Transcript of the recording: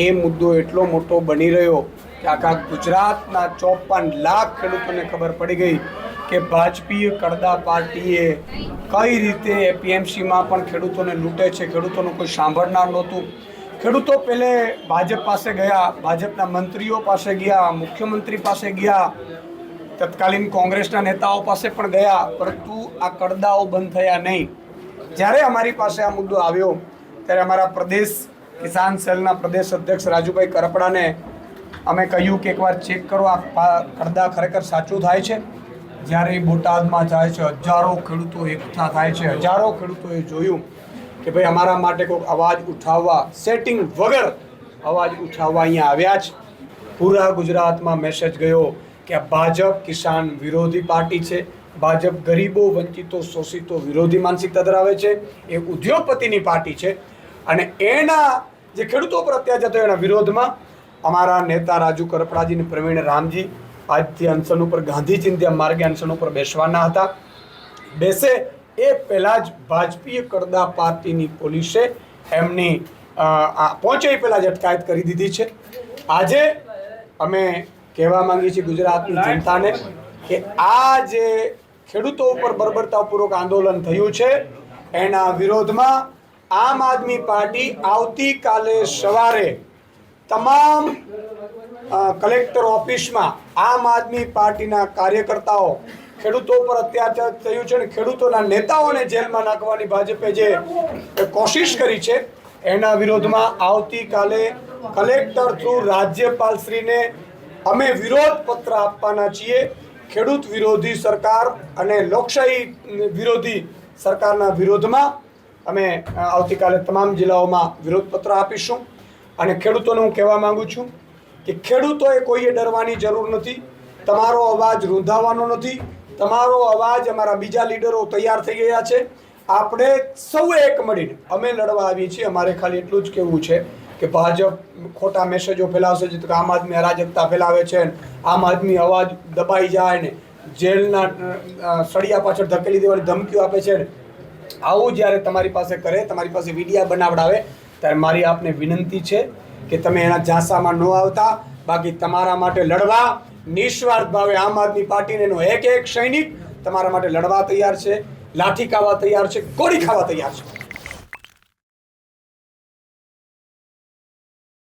એ મુદ્દો એટલો મોટો બની રહ્યો કે આખા ગુજરાતના ચોપન લાખ ખેડૂતોને ખબર પડી ગઈ કે ભાજપીય કડદા પાર્ટીએ કઈ રીતે એપીએમસીમાં પણ ખેડૂતોને લૂંટે છે, ખેડૂતોનું કોઈ સાંભળનાર નહોતું. ખેડૂતો પહેલે ભાજપ પાસે ગયા, ભાજપના મંત્રીઓ પાસે ગયા, મુખ્યમંત્રી પાસે ગયા, તત્કાલીન કોંગ્રેસના નેતાઓ પાસે પણ ગયા, પરંતુ આ કડદાઓ બંધ થયા નહીં. જ્યારે અમારી પાસે આ મુદ્દો આવ્યો, ત્યારે અમારા પ્રદેશ કિસાન સેલના પ્રદેશ અધ્યક્ષ રાજુભાઈ કરપડાને અમે કહ્યું કે એકવાર ચેક કરો, આ પા- ખરેખર સાચું થાય છે? જ્યારે બોટાદમાં જાય છે, હજારો ખેડૂતો એકઠા થાય છે. હજારો ખેડૂતોએ જોયું કે ભાઈ અમારા માટે કોઈક અવાજ ઉઠાવવા સેટિંગ વગર અવાજ ઉઠાવવા અહીંયા આવ્યા છે. પૂરા ગુજરાતમાં મેસેજ ગયો કે ભાજપ કિસાન વિરોધી પાર્ટી છે. ભાજપ ગરીબો વંચિતો, શોષિતો વિરોધી માનસિકતા ધરાવે છે. એ ઉદ્યોગપતિની પાર્ટી છે. અને એના જે ખેડૂતો પર અત્યાચાર થયો એના વિરોધમાં અમારા નેતા રાજુ કરપડાજી અને પ્રવીણ રામજી આજથી અનશન ઉપર, ગાંધી ચિંધ્યા માર્ગે અનશન ઉપર બેસવાના હતા. બેસે એ પહેલાં જ ભાજપીય કરદા પાર્ટીની પોલીસે એમની પહોંચે એ પહેલાં જ અટકાયત કરી દીધી છે. આજે અમે કહેવા માંગીએ છીએ ગુજરાતની જનતાને કે આ જે ખેડૂતો ઉપર બર્બરતાપૂર્વક આંદોલન થયું છે, એના વિરોધમાં આમ આદમી પાર્ટી આવતીકાલે સવારે તમામ કલેક્ટર ઓફિસમાં આમ આદમી પાર્ટીના કાર્યકર્તાઓ, ખેડૂતો પર અત્યાચાર થયું છે અને ખેડૂતોના નેતાઓને જેલમાં નાખવાની ભાજપે જે કોશિશ કરી છે, એના વિરોધમાં આવતીકાલે કલેક્ટર થ્રુ રાજ્યપાલશ્રીને અમે વિરોધ પત્ર આપવાના છીએ. ખેડૂત વિરોધી સરકાર અને લોકશાહી વિરોધી સરકારના વિરોધમાં અમે આવતીકાલે તમામ જિલ્લાઓમાં વિરોધ પત્ર આપીશું અને ખેડૂતોને હું કહેવા માગું છું કે ખેડૂતોએ કોઈએ ડરવાની જરૂર નથી, તમારો અવાજ રૂંધાવાનો નથી, તમારો અવાજ અમારા બીજા લીડરો તૈયાર થઈ ગયા છે. આપણે સૌએ એક મળીને, અમે લડવા આવીએ છીએ. અમારે ખાલી એટલું જ કહેવું છે કે ભાજપ ખોટા મેસેજો ફેલાવશે તો આમ આદમી અરાજકતા ફેલાવે છે આમ આદમી અવાજ દબાઈ જાય ને જેલના સળિયા પાછળ ધકેલી દેવાની ધમકીઓ આપે છે ને આવું જ્યારે તમારી પાસે કરે, તમારી પાસે વિડીયા બનાવડાવે, ત્યારે મારી આપને વિનંતી છે કે તમે એના ઝાંસામાં ન આવતા. બાકી તમારા માટે લડવા, નિસ્વાર્થ ભાવે આમ આદમી પાર્ટીને એનો એક એક સૈનિક તમારા માટે લડવા તૈયાર છે, લાઠી ખાવા તૈયાર છે, ગોળી ખાવા તૈયાર છે.